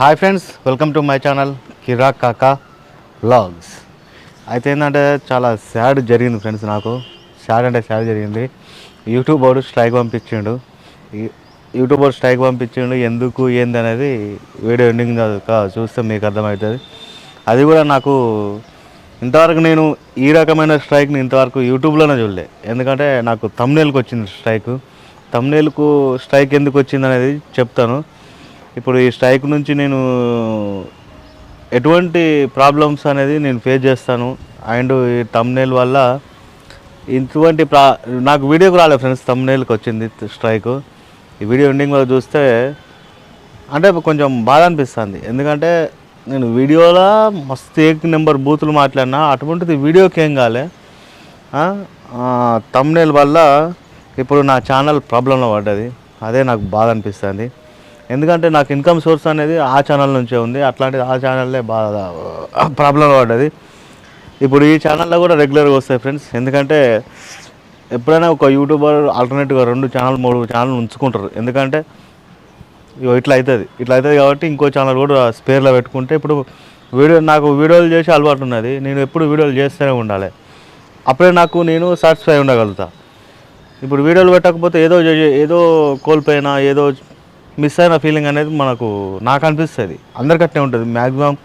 Hi friends welcome to my channel Kirak Kaka blogs అయితే ఏంటంటే చాలా సాడ్ జరిగింది ఫ్రెండ్స్ నాకు. సాడ్ అంటే సాడ్ జరిగింది. యూట్యూబ్ వాడు స్ట్రైక్ పంపించిండు. యూట్యూబ్ వాడు స్ట్రైక్ పంపించిండు. ఎందుకు ఏంది అనేది వీడియో ఎండింగ్ చూస్తే మీకు అర్థమవుతుంది. అది కూడా నాకు ఇంతవరకు నేను ఈ రకమైన స్ట్రైక్ని ఇంతవరకు యూట్యూబ్లోనే చూడలే. ఎందుకంటే నాకు తమ్నేల్కి వచ్చింది స్ట్రైక్ తమ్నేల్కు స్ట్రైక్ ఎందుకు వచ్చింది అనేది చెప్తాను. ఇప్పుడు ఈ స్ట్రైక్ నుంచి నేను ఎటువంటి ప్రాబ్లమ్స్ అనేది నేను ఫేస్ చేస్తాను. అండ్ ఈ తమ్నేల్ వల్ల ఇటువంటి ప్రా నాకు వీడియోకి రాలేదు ఫ్రెండ్స్ తమ్నేల్కి వచ్చింది స్ట్రైక్. ఈ వీడియో ఎండింగ్ వల్ల చూస్తే అంటే కొంచెం బాధ అనిపిస్తుంది. ఎందుకంటే నేను వీడియోలో మస్తు ఏక్ నెంబర్ బూతులు మాట్లాడినా అటువంటిది వీడియోకి ఏం కాలే. తమ్నేల్ వల్ల ఇప్పుడు నా ఛానల్ ప్రాబ్లంలో పడ్డది. అదే నాకు బాధ అనిపిస్తుంది. ఎందుకంటే నాకు ఇన్కమ్ సోర్స్ అనేది ఆ ఛానల్ నుంచే ఉంది. అట్లాంటిది ఆ ఛానల్లే బాగా ప్రాబ్లం పడ్డది. ఇప్పుడు ఈ ఛానల్లో కూడా రెగ్యులర్గా వస్తాయి ఫ్రెండ్స్ ఎందుకంటే ఎప్పుడైనా ఒక యూట్యూబర్ ఆల్టర్నేట్గా రెండు ఛానల్ మూడు ఛానల్ ఉంచుకుంటారు. ఎందుకంటే ఇగో ఇట్లా అవుతుంది ఇట్లా అవుతుంది కాబట్టి ఇంకో ఛానల్ కూడా స్పేర్లో పెట్టుకుంటే ఇప్పుడు వీడియో నాకు వీడియోలు చేసి అలవాటు ఉన్నది. నేను ఎప్పుడు వీడియోలు చేస్తూనే ఉండాలి. అప్పుడే నాకు నేను సాటిస్ఫై ఉండగలుగుతా. ఇప్పుడు వీడియోలు పెట్టకపోతే ఏదో చే- ఏదో కోల్పోయినా ఏదో మిస్ అయిన ఫీలింగ్ అనేది మనకు నాకు అనిపిస్తుంది. అందరికట్నే ఉంటుంది. మ్యాక్సిమం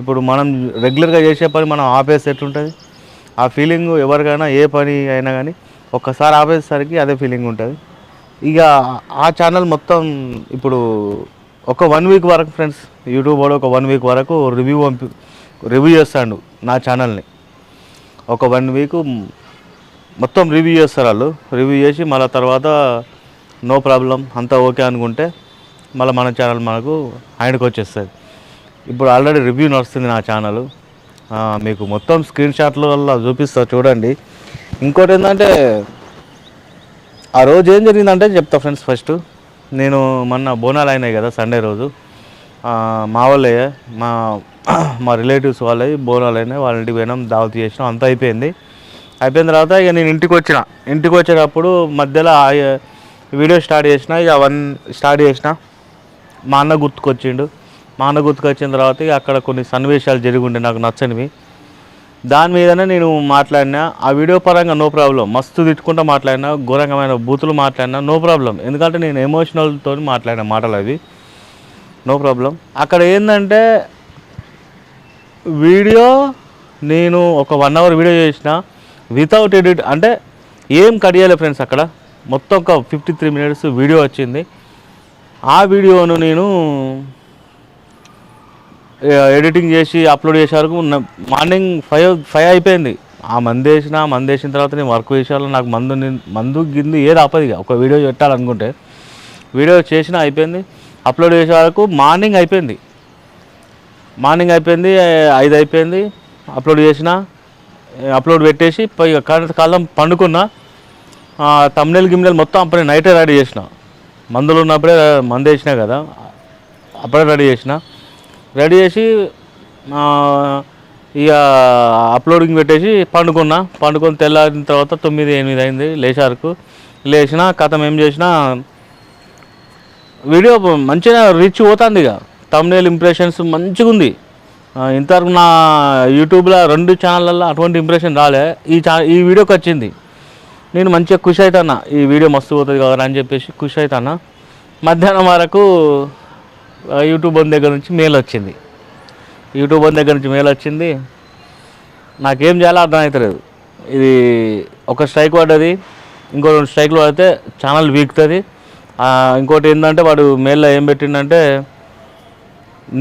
ఇప్పుడు మనం రెగ్యులర్గా చేసే పని మనం ఆపేసి ఎట్లుంటుంది? ఆ ఫీలింగ్ ఎవరికైనా ఏ పని అయినా కానీ ఒక్కసారి ఆపేసరికి అదే ఫీలింగ్ ఉంటుంది. ఇక ఆ ఛానల్ మొత్తం ఇప్పుడు ఒక వన్ వీక్ వరకు ఫ్రెండ్స్ యూట్యూబ్ వాడు ఒక వన్ వీక్ వరకు రివ్యూ పంపి రివ్యూ చేస్తాడు నా ఛానల్ని ఒక వన్ వీక్ మొత్తం రివ్యూ చేస్తారు వాళ్ళు. రివ్యూ చేసి మళ్ళీ తర్వాత నో ప్రాబ్లం అంతా ఓకే అనుకుంటే మళ్ళీ మన ఛానల్ మనకు ఆయనకు వచ్చేస్తుంది. ఇప్పుడు ఆల్రెడీ రివ్యూ నడుస్తుంది నా ఛానల్ మీకు మొత్తం స్క్రీన్ షాట్ల వల్ల చూపిస్తా చూడండి. ఇంకోటి ఏంటంటే ఆ రోజు ఏం జరిగిందంటే చెప్తా ఫ్రెండ్స్ ఫస్ట్ నేను మొన్న బోనాలు అయినాయి కదా సండే రోజు. మా వాళ్ళే మా మా రిలేటివ్స్ వాళ్ళవి బోనాలు అయినాయి వాళ్ళ ఇంటికి పోయినాం దావతి చేసినాం అంతా అయిపోయింది. అయిపోయిన తర్వాత ఇక నేను ఇంటికి వచ్చిన. ఇంటికి వచ్చేటప్పుడు మధ్యలో ఆ- వీడియో స్టార్ట్ చేసిన ఇక వన్ స్టార్ట్ చేసిన. మా అన్న గుర్తుకొచ్చిండు. మా అన్న గుర్తుకొచ్చిన తర్వాత అక్కడ కొన్ని సన్నివేశాలు జరిగి ఉండే నాకు నచ్చనివి. దాని మీదనే నేను మాట్లాడినా. ఆ వీడియో పరంగా నో ప్రాబ్లం. మస్తు తిట్టుకుంటూ మాట్లాడినా. ఘోరంగమైన బూతులు మాట్లాడినా. No problem. ఎందుకంటే నేను ఎమోషనల్తో మాట్లాడిన మాటలు అవి. No problem. అక్కడ ఏంటంటే వీడియో నేను ఒక వన్ అవర్ వీడియో చేసిన. Without edit. అంటే ఏం కట్ ఫ్రెండ్స్ అక్కడ? మొత్తం ఒక ఫిఫ్టీ త్రీ మినిట్స్ వీడియో వచ్చింది. ఆ వీడియోను నేను ఎడిటింగ్ చేసి అప్లోడ్ చేసే వరకు మార్నింగ్ ఫైవ్ ఫైవ్ అయిపోయింది. ఆ మంది వేసిన మంది వేసిన తర్వాత నేను వర్క్ చేసేవాళ్ళు. నాకు మందు మందు గింది ఏది ఆపదు ఇక. ఒక వీడియో పెట్టాలనుకుంటే. వీడియో చేసిన అయిపోయింది. అప్లోడ్ చేసే వరకు మార్నింగ్ అయిపోయింది. మార్నింగ్ అయిపోయింది ఐదు అయిపోయింది. అప్లోడ్ చేసిన అప్లోడ్ పెట్టేసి పై కాలం పండుకున్న తమిళ గిమ్నెల్ మొత్తం అప్పుడు నైటే రెడీ చేసిన. మందులు ఉన్నప్పుడే మందు వేసినా కదా అప్పుడే రెడీ చేసిన. రెడీ చేసి ఇక అప్లోడింగ్ పెట్టేసి పండుకున్నా. పండుకొని తెల్లారిన తర్వాత తొమ్మిది ఎనిమిది అయింది లేచారుకు. లేచిన కథం ఏం చేసిన వీడియో మంచిగా రీచ్ పోతుంది ఇక. తమిళ ఇంప్రెషన్స్ మంచిగా ఉంది ఇంతవరకు నా యూట్యూబ్లో రెండు ఛానళ్ళల్లో అటువంటి ఇంప్రెషన్ రాలే. ఈ ఛా ఈ వీడియోకి వచ్చింది నేను మంచిగా ఖుషి అవుతాను ఈ వీడియో మస్తు పోతుంది కదా అని చెప్పేసి ఖుషి అవుతానా మధ్యాహ్నం వరకు యూట్యూబ్ వన్ దగ్గర నుంచి మెయిల్ వచ్చింది. యూట్యూబ్ వన్ దగ్గర నుంచి మెయిల్ వచ్చింది. నాకేం చేయాలో అర్థమవుతలేదు ఇది ఒక స్ట్రైక్ పడ్డది ఇంకో రెండు స్ట్రైక్లు పడితే ఛానల్ వీక్తుంది. ఇంకోటి ఏంటంటే వాడు మెయిల్లో ఏం పెట్టిండంటే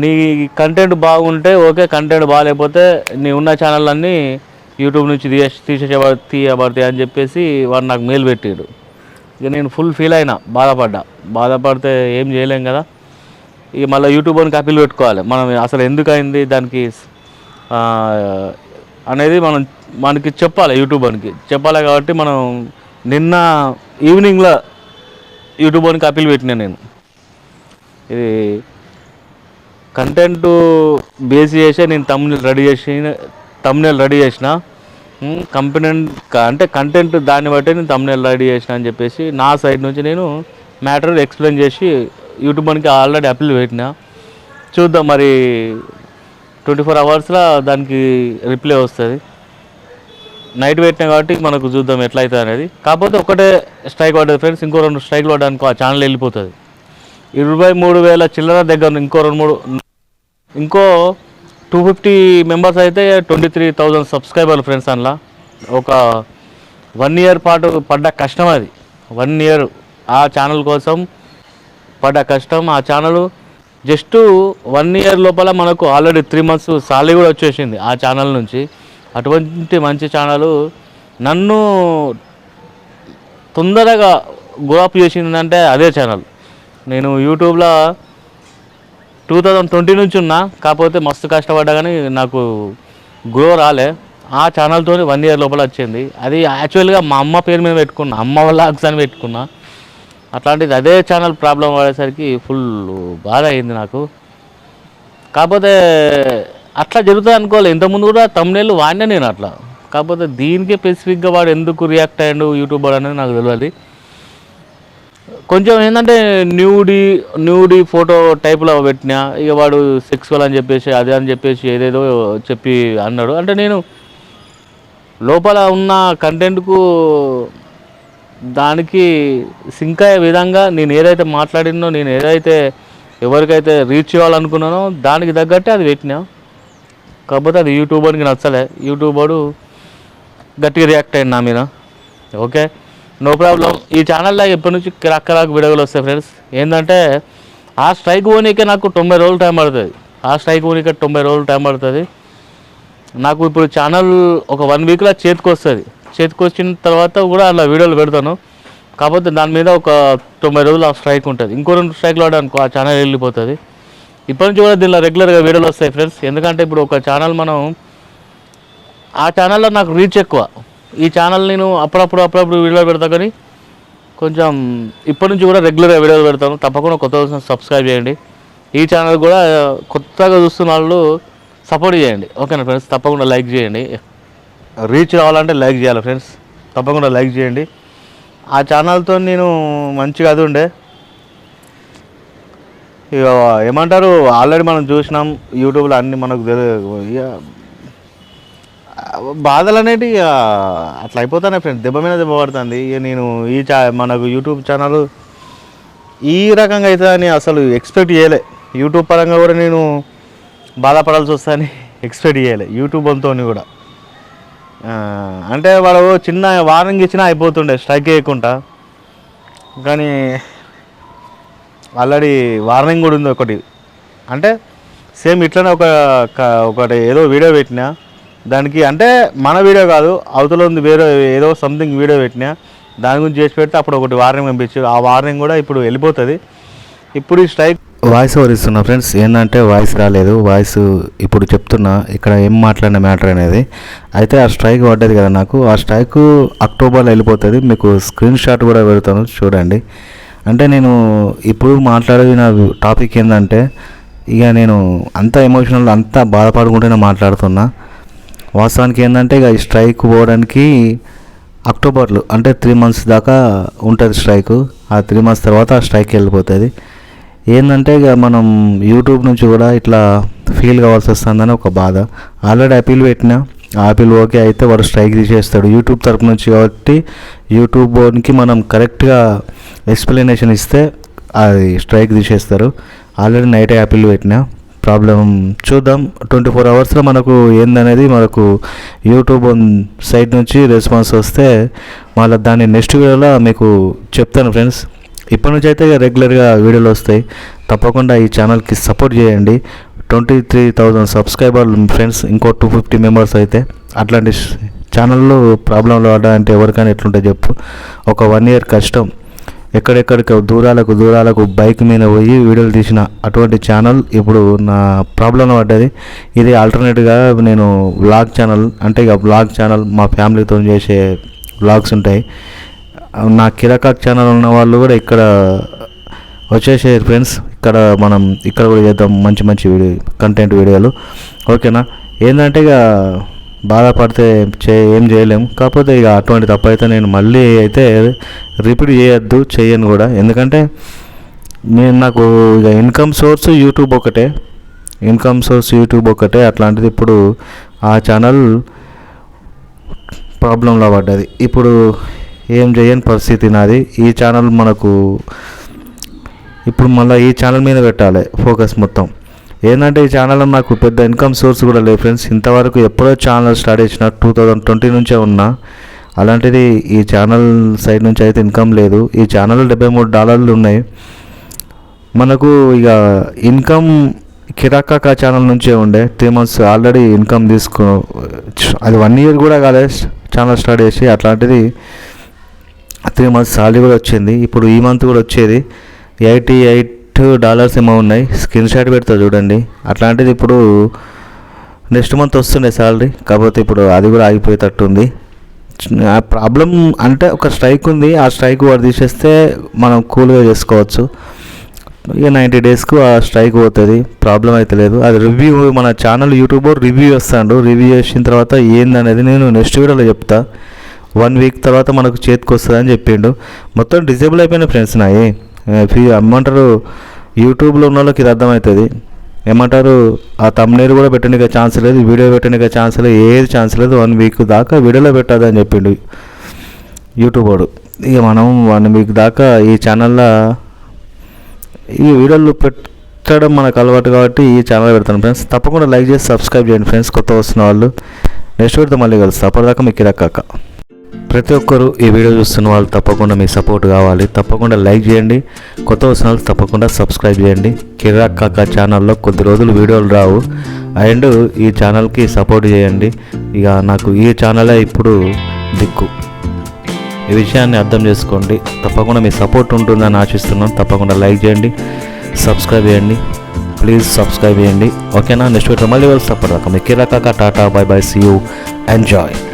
నీ కంటెంట్ బాగుంటే ఓకే కంటెంట్ బాగాలేకపోతే నీ ఉన్న ఛానల్ అన్నీ యూట్యూబ్ నుంచి తీసేసేవారు తీయబడితే తీయబడతాయి అని చెప్పేసి వాడు నాకు మెయిల్ పెట్టాడు. ఇక నేను ఫుల్ ఫీల్ అయినా బాధపడ్డా. బాధపడితే ఏం చేయలేం కదా. ఇక మళ్ళీ యూట్యూబ్ అని కాపీలు పెట్టుకోవాలి. మనం అసలు ఎందుకు అయింది దానికి అనేది మనం మనకి చెప్పాలి యూట్యూబ్ అనికి. చెప్పాలి కాబట్టి మనం నిన్న ఈవినింగ్లో యూట్యూబ్ అని కాపీలు పెట్టినా నేను. ఇది కంటెంట్ బేస్ చేసే నేను తమ్ముని రెడీ చేసి తమ్ముని రెడీ చేసిన కంపెనెంట్ అంటే కంటెంట్ దాన్ని బట్టి నేను తమ్మునేల్ రెడీ చేసిన అని చెప్పేసి నా సైడ్ నుంచి నేను మ్యాటర్ ఎక్స్ప్లెయిన్ చేసి యూట్యూబ్ మనకి ఆల్రెడీ అప్లై పెట్టిన. చూద్దాం మరి ట్వంటీ ఫోర్ అవర్స్లో దానికి రిప్లై వస్తుంది. నైట్ పెట్టినా కాబట్టి మనకు చూద్దాం ఎట్లా అవుతుంది అనేది. కాకపోతే ఒకటే స్ట్రైక్ పడ్డది ఫ్రెండ్స్ ఇంకో రెండు స్ట్రైక్లు పడడానికి ఆ ఛానల్ వెళ్ళిపోతుంది. ఇరవై మూడు వేల చిల్లర దగ్గర ఇంకో రెండు మూడు ఇంకో టూ ఫిఫ్టీ మెంబర్స్ అయితే ట్వంటీ త్రీ థౌజండ్ సబ్స్క్రైబర్లు ఫ్రెండ్స్ అందులో. ఒక వన్ ఇయర్ పాటు పడ్డ కష్టం అది. వన్ ఇయర్ ఆ ఛానల్ కోసం పడ్డ కష్టం ఆ ఛానల్. జస్ట్ వన్ ఇయర్ లోపల మనకు ఆల్రెడీ త్రీ మంత్స్ సాలరీ కూడా వచ్చేసింది ఆ ఛానల్ నుంచి. అటువంటి మంచి ఛానల్ నన్ను తొందరగా గ్రోఅప్ చేసిందంటే అదే ఛానల్. నేను యూట్యూబ్లో టూ థౌజండ్ ట్వంటీ నుంచి ఉన్నా కాకపోతే మస్తు కష్టపడ్డా కానీ నాకు గ్రో రాలే. ఆ ఛానల్తో వన్ ఇయర్ లోపల వచ్చింది. అది యాక్చువల్గా మా అమ్మ పేరు మీద పెట్టుకున్నా అమ్మ వ్లాగ్స్ అని పెట్టుకున్నా. అట్లాంటిది అదే ఛానల్ ప్రాబ్లం పడేసరికి ఫుల్ బాధ అయింది నాకు. కాకపోతే అట్లా జరుగుతుంది అనుకోవాలి ఇంతకుముందు కూడా తమ్నేళ్ళు వాడినా నేను అట్లా. కాకపోతే దీనికే స్పెసిఫిక్గా వాడు ఎందుకు రియాక్ట్ అయ్యాడు యూట్యూబర్ అనేది నాకు తెలియదు కొంచెం ఏంటంటే న్యూడి న్యూడి ఫోటో టైప్లో పెట్టినా ఇక వాడు సెక్సువల్ అని చెప్పేసి అదే అని చెప్పేసి ఏదేదో చెప్పి అన్నాడు. అంటే నేను లోపల ఉన్న కంటెంట్కు దానికి సింక్ అయ్యే విధంగా నేను ఏదైతే మాట్లాడినో నేను ఏదైతే ఎవరికైతే రీచ్ చేయాలనుకున్నానో దానికి తగ్గట్టే అది పెట్టినా. కాకపోతే అది యూట్యూబర్కి నచ్చలే. యూట్యూబరు గట్టిగా రియాక్ట్ అయ్యింది నా మీద. ఓకే? నో ప్రాబ్లం ఈ ఛానల్లో ఎప్పటి నుంచి కిరాక్ కిరాక్ వీడియోలు వస్తాయి ఫ్రెండ్స్ ఏంటంటే ఆ స్ట్రైక్ పోనీకే నాకు తొంభై రోజులు టైం పడుతుంది. ఆ స్ట్రైక్ పోనీకే తొంభై రోజులు టైం పడుతుంది. నాకు ఇప్పుడు ఛానల్ ఒక వన్ వీక్లో చేతికి వస్తుంది. చేతికి వచ్చిన తర్వాత కూడా అలా వీడియోలు పెడతాను. కాకపోతే దాని మీద ఒక తొంభై రోజులు ఆ స్ట్రైక్ ఉంటుంది. ఇంకో రెండు స్ట్రైక్లు అనుకో ఆ ఛానల్ వెళ్ళిపోతుంది. ఇప్పటి నుంచి కూడా దీనిలో రెగ్యులర్గా వీడియోలు వస్తాయి ఫ్రెండ్స్ ఎందుకంటే ఇప్పుడు ఒక ఛానల్ మనం ఆ ఛానల్లో నాకు రీచ్ ఎక్కువ. ఈ ఛానల్ నేను అప్పుడప్పుడు అప్పుడప్పుడు వీడియో పెడతా కానీ కొంచెం ఇప్పటి నుంచి కూడా రెగ్యులర్గా వీడియోలు పెడతాను. తప్పకుండా కొత్త సబ్స్క్రైబ్ చేయండి. ఈ ఛానల్ కూడా కొత్తగా చూస్తున్న వాళ్ళు సపోర్ట్ చేయండి. ఓకేనా ఫ్రెండ్స్ తప్పకుండా లైక్ చేయండి. రీచ్ రావాలంటే లైక్ చేయాలి ఫ్రెండ్స్ తప్పకుండా లైక్ చేయండి. ఆ ఛానల్తో నేను మంచిగా అది ఉండే. ఇక ఏమంటారు? ఆల్రెడీ మనం చూసినాం. యూట్యూబ్లో అన్నీ మనకు తెలియదు ఇక బాధలు అనేటి ఇక అట్లా అయిపోతాయి ఫ్రెండ్స్ దెబ్బ మీద దెబ్బ పడుతుంది. ఇక నేను ఈ చా మనకు యూట్యూబ్ ఛానల్ ఈ రకంగా అవుతుందని అసలు ఎక్స్పెక్ట్ చేయలే. యూట్యూబ్ పరంగా కూడా నేను బాధపడాల్సి వస్తుందని ఎక్స్పెక్ట్ చేయలే. యూట్యూబ్ అంతో కూడా. అంటే వాడు చిన్న వార్నింగ్ ఇచ్చినా అయిపోతుండే స్ట్రైక్ చేయకుండా. కానీ ఆల్రెడీ వార్నింగ్ కూడా ఉంది ఒకటి. అంటే సేమ్ ఇట్లనే ఒక ఒకటి ఏదో వీడియో పెట్టినా దానికి అంటే మన వీడియో కాదు అవతల ఉంది వేరే ఏదో సంథింగ్ వీడియో పెట్టినా దాని గురించి చేసి పెడితే అప్పుడు ఒకటి వార్నింగ్ పంపించు. ఆ వార్నింగ్ కూడా ఇప్పుడు వెళ్ళిపోతుంది. ఇప్పుడు ఈ స్ట్రైక్ వాయిస్ ఓవర్ ఇస్తున్నా ఫ్రెండ్స్ ఏంటంటే వాయిస్ రాలేదు. వాయిస్ ఇప్పుడు చెప్తున్నా ఇక్కడ ఏం మాట్లాడిన మ్యాటర్ అనేది. అయితే ఆ స్ట్రైక్ పడ్డది కదా నాకు. ఆ స్ట్రైక్ అక్టోబర్లో వెళ్ళిపోతుంది. మీకు స్క్రీన్ షాట్ కూడా పెడతాను చూడండి. అంటే నేను ఇప్పుడు మాట్లాడేది నా టాపిక్ ఏంటంటే ఇక నేను అంత ఎమోషనల్ అంతా బాధపడుకుంటూనే మాట్లాడుతున్నా. వాస్తవానికి ఏంటంటే ఇక స్ట్రైక్ పోవడానికి అక్టోబర్లో అంటే త్రీ మంత్స్ దాకా ఉంటుంది స్ట్రైక్. ఆ త్రీ మంత్స్ తర్వాత ఆ స్ట్రైక్ వెళ్ళిపోతుంది. ఏంటంటే ఇక మనం యూట్యూబ్ నుంచి కూడా ఇట్లా ఫీల్ కావాల్సి వస్తుందని ఒక బాధ. ఆల్రెడీ అపీల్ పెట్టినా. ఆ అపీల్ ఓకే అయితే వాడు స్ట్రైక్ తీసేస్తాడు. యూట్యూబ్ తరపు నుంచి కాబట్టి యూట్యూబ్ బోర్డ్కి మనం కరెక్ట్గా ఎక్స్ప్లెనేషన్ ఇస్తే అది స్ట్రైక్ తీసేస్తారు. ఆల్రెడీ నైట్ యాపిల్ పెట్టినా. ప్రాబ్లం చూద్దాం. ట్వంటీ ఫోర్ అవర్స్లో మనకు ఏందనేది మనకు యూట్యూబ్ సైట్ నుంచి రెస్పాన్స్ వస్తే మళ్ళీ దాన్ని నెక్స్ట్ వీడియోలో మీకు చెప్తాను ఫ్రెండ్స్. ఇప్పటి నుంచి అయితే రెగ్యులర్గా వీడియోలు వస్తాయి. తప్పకుండా ఈ ఛానల్కి సపోర్ట్ చేయండి. ట్వంటీ త్రీ థౌజండ్ సబ్స్క్రైబర్లు ఫ్రెండ్స్ ఇంకో టూ ఫిఫ్టీ మెంబర్స్ అయితే. అట్లాంటి ఛానల్లో ప్రాబ్లంలో ఆడాలంటే ఎవరికైనా ఎట్లుంటే చెప్పు. ఒక వన్ ఇయర్ కష్టం. ఎక్కడెక్కడికి దూరాలకు దూరాలకు బైక్ మీద పోయి వీడియోలు తీసిన అటువంటి ఛానల్ ఇప్పుడు నా ప్రాబ్లం పడ్డది ఇది ఆల్టర్నేట్గా నేను వ్లాగ్ ఛానల్ అంటే ఇక వ్లాగ్ ఛానల్ మా ఫ్యామిలీతో చేసే వ్లాగ్స్ ఉంటాయి. నా కిరకాక్ ఛానల్ ఉన్న వాళ్ళు కూడా ఇక్కడ వచ్చేసే ఫ్రెండ్స్ ఇక్కడ మనం ఇక్కడ కూడా చేద్దాం మంచి మంచి వీడియో కంటెంట్ వీడియోలు. ఓకేనా ఏంటంటే ఇక బాధపడితే చే ఏం చేయలేం కాకపోతే ఇక అటువంటి తప్పు అయితే నేను మళ్ళీ అయితే రిపీట్ చేయొద్దు చేయను కూడా. ఎందుకంటే నేను నాకు ఇక ఇన్కమ్ సోర్స్ యూట్యూబ్ ఒకటే ఇన్కమ్ సోర్స్ యూట్యూబ్ ఒకటే అట్లాంటిది ఇప్పుడు ఆ ఛానల్ ప్రాబ్లంలో పడ్డది. ఇప్పుడు ఏం చేయని పరిస్థితి నాది. ఈ ఛానల్ మనకు ఇప్పుడు మళ్ళీ ఈ ఛానల్ మీద పెట్టాలి ఫోకస్ మొత్తం. ఏంటంటే ఈ ఛానల్లో నాకు పెద్ద ఇన్కమ్ సోర్స్ కూడా లేదు ఫ్రెండ్స్ ఇంతవరకు ఎప్పుడో ఛానల్ స్టార్ట్ చేసిన టూ థౌజండ్ ట్వంటీ నుంచే ఉన్నా. అలాంటిది ఈ ఛానల్ సైడ్ నుంచి అయితే ఇన్కమ్ లేదు. ఈ ఛానల్ డెబ్బై మూడు డాలర్లు ఉన్నాయి. మనకు ఇక ఇన్కమ్ కిరాకా ఛానల్ నుంచే ఉండే. త్రీ మంత్స్ ఆల్రెడీ ఇన్కమ్ తీసుకో అది వన్ ఇయర్ కూడా కాలే ఛానల్ స్టార్ట్ చేసి. అట్లాంటిది త్రీ మంత్స్ సాలరీ కూడా వచ్చింది. ఇప్పుడు ఈ మంత్ కూడా వచ్చేది. ఎయిటీ ఎయిట్ డాలర్స్ ఏమో ఉన్నాయి. స్క్రీన్ షాట్ పెడతా చూడండి. అట్లాంటిది ఇప్పుడు నెక్స్ట్ మంత్ వస్తుండే సాలరీ. కాకపోతే ఇప్పుడు అది కూడా ఆగిపోయేటట్టుంది. ఆ ప్రాబ్లం అంటే ఒక స్ట్రైక్ ఉంది. ఆ స్ట్రైక్ వాడు తీసేస్తే మనం కూల్గా చేసుకోవచ్చు. ఇక నైంటీ డేస్కు ఆ స్ట్రైక్ పోతుంది. ప్రాబ్లం అయితే లేదు. అది రివ్యూ మన ఛానల్ యూట్యూబర్ రివ్యూ వస్తాడు రివ్యూ చేసిన తర్వాత ఏందనేది నేను నెక్స్ట్ వీడియోలో చెప్తా. వన్ వీక్ తర్వాత మనకు చేతికి వస్తుందని చెప్పిండు. మొత్తం డిజేబుల్ అయిపోయిన ఫ్రెండ్స్ నాయి. ఫీ ఏమంటారు? యూట్యూబ్లో ఉన్న వాళ్ళకి ఇది అర్థమవుతుంది. ఏమంటారు? ఆ తమ్నేరు కూడా పెట్టడానికి ఛాన్స్ లేదు వీడియో పెట్టడానికి ఛాన్స్ లేదు ఏది ఛాన్స్ లేదు వన్ వీక్ దాకా వీడియోలో పెట్టదని చెప్పిండు యూట్యూబ్ వాడు. ఇక మనం వన్ వీక్ దాకా ఈ ఛానల్లో ఈ వీడియోలు పెట్టడం మనకు అలవాటు కాబట్టి ఈ ఛానల్ పెడతాను ఫ్రెండ్స్ తప్పకుండా లైక్ చేసి సబ్స్క్రైబ్ చేయండి ఫ్రెండ్స్ కొత్త వస్తున్న వాళ్ళు. నెక్స్ట్ వీడితో మళ్ళీ కలుస్తాం. అప్పటిదాకా మీకు ఇరక్కాక ప్రతి ఒక్కరు ఈ వీడియో చూస్తున్న వాళ్ళు తప్పకుండా మీ సపోర్ట్ కావాలి. తప్పకుండా లైక్ చేయండి. కొత్త వస్తున్న తప్పకుండా సబ్స్క్రైబ్ చేయండి. కిరాక్ కాక ఛానల్లో కొద్ది రోజులు వీడియోలు రావు. అండ్ ఈ ఛానల్కి సపోర్ట్ చేయండి. ఇక నాకు ఈ ఛానలే ఇప్పుడు దిక్కు. ఈ విషయాన్ని అర్థం చేసుకోండి. తప్పకుండా మీ సపోర్ట్ ఉంటుందని ఆశిస్తున్నాను. తప్పకుండా లైక్ చేయండి. సబ్స్క్రైబ్ చేయండి. ప్లీజ్ సబ్స్క్రైబ్ చేయండి. ఓకేనా? నెక్స్ట్ వీడియో మళ్ళీ వాళ్ళు సపోర్ట్ రాక మీ కాక tata bye bye see you. Enjoy.